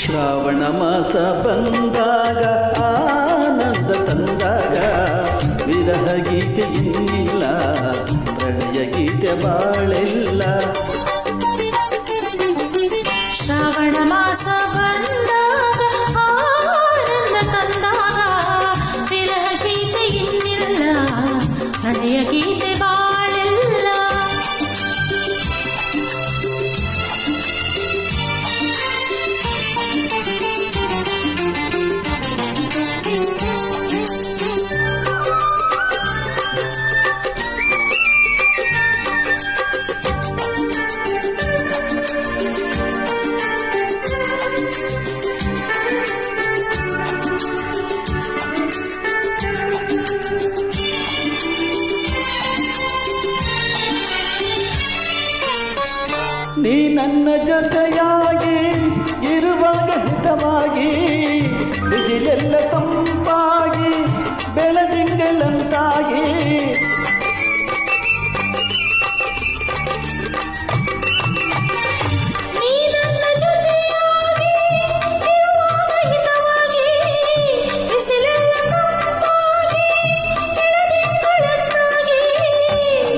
ಶ್ರಾವಣ ಮಾಸ ಬಂದಾಗ ಆನಂದ ತಂದಾಗ ವಿರಹ ಗೀತೆ ಇನ್ನಿಲ್ಲ ಪ್ರಣಯ ಗೀತೆ ಬಾಳೆಲ್ಲ. ಪ್ರಣಯ ನೀ ನನ್ನ ಜೊತೆಯಾಗಿ ಇರುವಾಗ ಹಿತವಾಗಿ ಬಿಸಿಲೆಲ್ಲ ತಂಪಾಗಿ ಬೆಳದಿಂಗಳಂತಾಗಿ.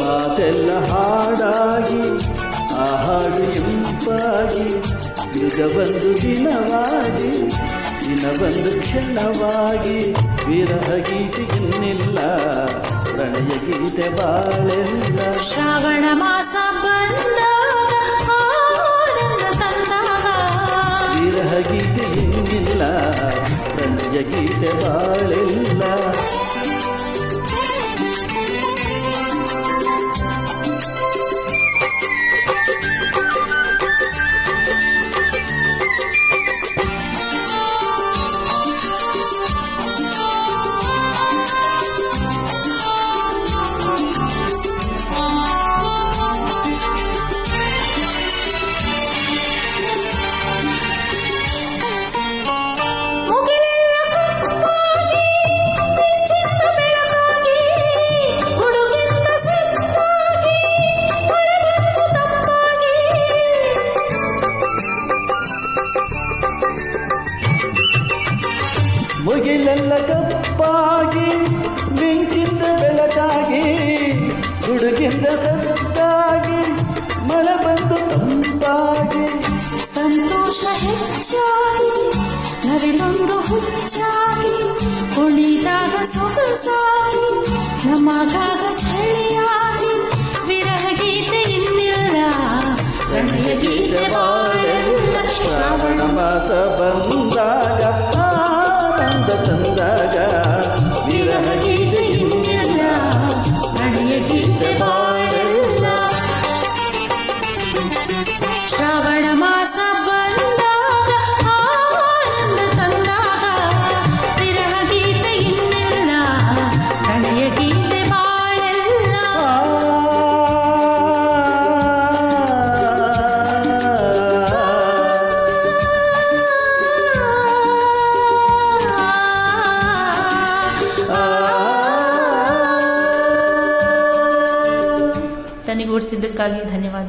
ಮಾತೆಲ್ಲ ಹಾಡಾಗಿ ಹಾಡು ಎಂಪಾಗಿ ಯುಗ ಬಂದು ದಿನವಾಗಿ ದಿನ ಬಂದು ಕ್ಷಣವಾಗಿ ವಿರಹ ಗೀತೆ ಇನ್ನಿಲ್ಲ ಪ್ರಣಯ ಗೀತೆ ಬಾಳೆಲ್ಲ. ಶ್ರಾವಣ ಮಾಸ ತಂದಾಗ. ವಿರಹ ಗೀತೆ ಇನ್ನಿಲ್ಲ ಪ್ರಣಯ ಗೀತೆ ಬಾಳೆಲ್ಲ. ಮುಗಿಲೆಲ್ಲ ಕಪ್ಪಾಗಿ ಮಿಂಚಿಂದ ಬೆಳಕಾಗಿ ಹುಡುಗಿಂದ ಸತ್ತಾಗಿ ಮಳೆ ಬಂದು ತಂಪಾಗಿ. ಸಂತೋಷ ಹೆಚ್ಚಾಗಿ ನವಿಲೊಂದು ಹುಚ್ಚಾಗಿ ಕುಣಿದಾಗ ಸೊಗಸಾಗಿ ನಮಗಾಗ ಚಳಿಯಾಗಿ ವಿರಹ ಗೀತೆ ಇನ್ನಿಲ್ಲ ಪ್ರಣಯ ಗೀತೆ ಬಾಳೆಲ್ಲ ಶ್ರಾವಣ ಮಾಸ ಬಂದಾಗ की धन्यवाद